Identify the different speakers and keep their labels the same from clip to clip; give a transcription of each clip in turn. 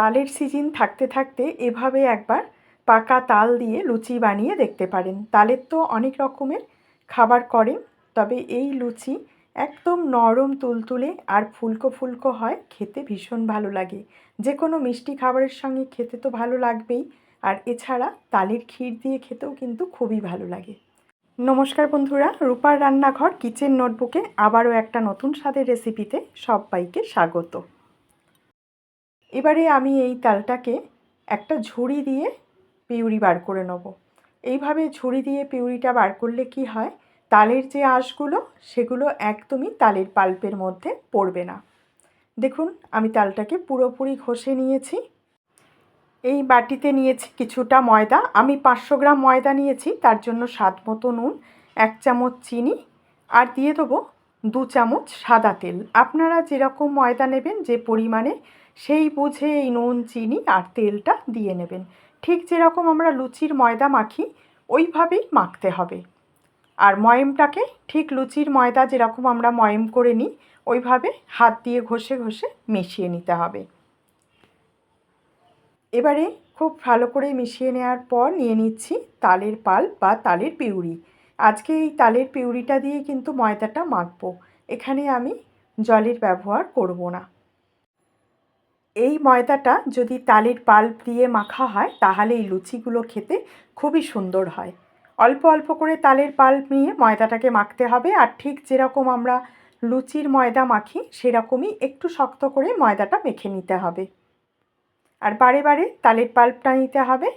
Speaker 1: তালের সিজন থাকতে থাকতে এভাবে একবার পাকা তাল দিয়ে লুচি বানিয়ে দেখতে পারেন। তালের তো অনেক রকমের খাবার করেন তবে এই লুচি একদম নরম তুলতুলে আর ফুলকো ফুলকো হয়, খেতে ভীষণ ভালো লাগে। যে কোনো মিষ্টি খাবারের সঙ্গে খেতে তো ভালো লাগবেই, আর এছাড়া তালের ক্ষীর দিয়ে খেতেও কিন্তু খুবই ভালো লাগে। নমস্কার বন্ধুরা, রূপার রান্নাঘর কিচেন নোটবুকে আবারও একটা নতুন স্বাদের রেসিপিতে সবাইকে স্বাগত। এবারে আমি এই তালটাকে একটা ঝুড়ি দিয়ে পিউরি বার করে নেব। এইভাবে ঝুড়ি দিয়ে পিউরিটা বার করলে কি হয়? তালের যে আঁশগুলো, সেগুলো একদমই তালের পাল্পের মধ্যে পড়বে না। দেখুন, আমি তালটাকে পুরোপুরি ঘষে নিয়েছি। এই বাটিতে নিয়েছি কিছুটা ময়দা। আমি পাঁচশো গ্রাম ময়দা নিয়েছি, তার জন্য স্বাদ মতো নুন, এক চামচ চিনি, আর দিয়ে দেবো দু চামচ সাদা তেল। আপনারা যেরকম ময়দা নেবেন, যে পরিমাণে, সেই বুঝে এই নুন, চিনি আর তেলটা দিয়ে নেবেন। ঠিক যেরকম আমরা লুচির ময়দা মাখি, ওইভাবেই মাখতে হবে। আর ময়মটাকে ঠিক লুচির ময়দা যেরকম আমরা ময়েম করে নিই, ওইভাবে হাত দিয়ে ঘষে ঘষে মিশিয়ে নিতে হবে। এবারে খুব ভালো করে মিশিয়ে নেওয়ার পর নিয়ে নিচ্ছি তালের পাল বা তালের পিউরি। আজকে এই তালের পিউরিটা দিয়ে কিন্তু ময়দাটা মাখবো। এখানে আমি জলের ব্যবহার করব না। এই ময়দাটা যদি তালের পাল্প দিয়ে মাখা হয়, তাহলে এই লুচিগুলো খেতে খুবই সুন্দর হয়। অল্প অল্প করে তালের পাল্প নিয়ে ময়দাটাকে মাখতে হবে আর ঠিক যেরকম আমরা লুচির ময়দা মাখি, সেরকমই একটু শক্ত করে ময়দাটা মেখে নিতে হবে। আর বারে বারে তালের পাল্পটা নিতে হবে,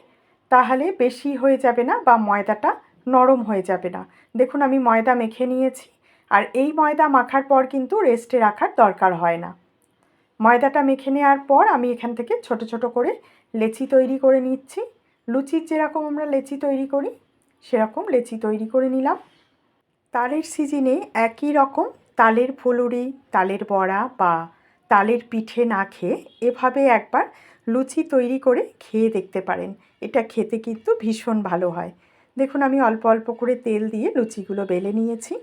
Speaker 1: তাহলে বেশি হয়ে যাবে না বা ময়দাটা নরম হয়ে যাবে না। দেখুন, আমি ময়দা মেখে নিয়েছি। আর এই ময়দা মাখার পর কিন্তু রেস্টে রাখার দরকার হয় না। ময়দাটা মেখে নেওয়ার পর আমি এখান থেকে ছোট ছোট করে লেচি তৈরি করে নিচ্ছি। লুচির যেরকম আমরা লেচি তৈরি করি, সেরকম লেচি তৈরি করে নিলাম। তালের সিজনে একই রকম তালের ফুলুরি, তালের বড়া বা তালের পিঠে না খেয়ে এভাবে একবার লুচি তৈরি করে খেয়ে দেখতে পারেন। এটা খেতে কিন্তু ভীষণ ভালো হয়। দেখুন, আমি অল্প অল্প করে তেল দিয়ে লুচিগুলো বেলে নিয়েছি।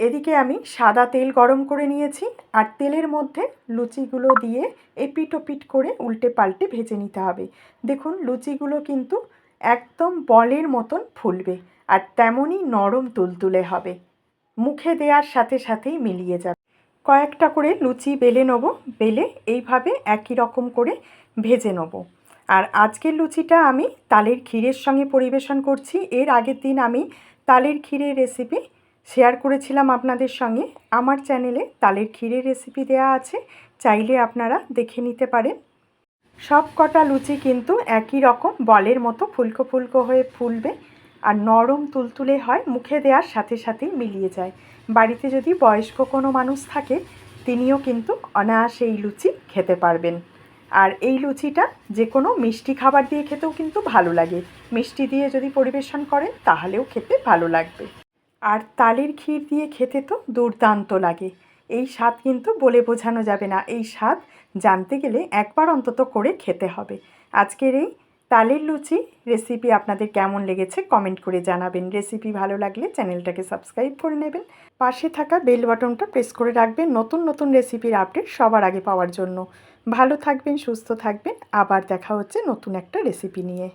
Speaker 1: এদিকে আমি সাদা তেল গরম করে নিয়েছি আর তেলের মধ্যে লুচিগুলো দিয়ে এপিট ওপিট করে উল্টে পাল্টে ভেজে নিতে হবে। দেখুন, লুচিগুলো কিন্তু একদম বলের মতন ফুলবে আর তেমনই নরম তুলতুলে হবে। মুখে দেওয়ার সাথে সাথেই মিলিয়ে যাবে। কয়েকটা করে লুচি বেলে নেব, বেলে এইভাবে একই রকম করে ভেজে নেব। আর আজকের লুচিটা আমি তালের ক্ষীরের সঙ্গে পরিবেশন করছি। এর আগের দিন আমি তালের ক্ষীরের রেসিপি শেয়ার করেছিলাম আপনাদের সঙ্গে। আমার চ্যানেলে তালের ক্ষীরের রেসিপি দেওয়া আছে, চাইলে আপনারা দেখে নিতে পারেন। সব কটা লুচি কিন্তু একই রকম, বলের মতো ফুলকো ফুলকো হয়ে ফুলবে আর নরম তুলতুলে হয়, মুখে দেওয়ার সাথে সাথেই মিলিয়ে যায়। বাড়িতে যদি বয়স্ক কোনো মানুষ থাকে, তিনিও কিন্তু অনায়াসে এই লুচি খেতে পারবেন। আর এই লুচিটা যে কোনো মিষ্টি খাবার দিয়ে খেতেও কিন্তু ভালো লাগে। মিষ্টি দিয়ে যদি পরিবেশন করেন, তাহলেও খেতে ভালো লাগবে। আর তালের ক্ষীর দিয়ে খেতে তো দুর্দান্ত লাগে। এই স্বাদ কিন্তু বলে বোঝানো যাবে না। এই স্বাদ জানতে গেলে একবার অন্তত করে খেতে হবে। আজকের এই তালের লুচি রেসিপি আপনাদের কেমন লেগেছে কমেন্ট করে জানাবেন। রেসিপি ভালো লাগলে চ্যানেলটাকে সাবস্ক্রাইব করে নেবেন। পাশে থাকা বেল বাটনটা প্রেস করে রাখবেন নতুন নতুন রেসিপির আপডেট সবার আগে পাওয়ার জন্য। ভালো থাকবেন সুস্থ থাকবেন। আবার দেখা হচ্ছে নতুন একটা রেসিপি নিয়ে।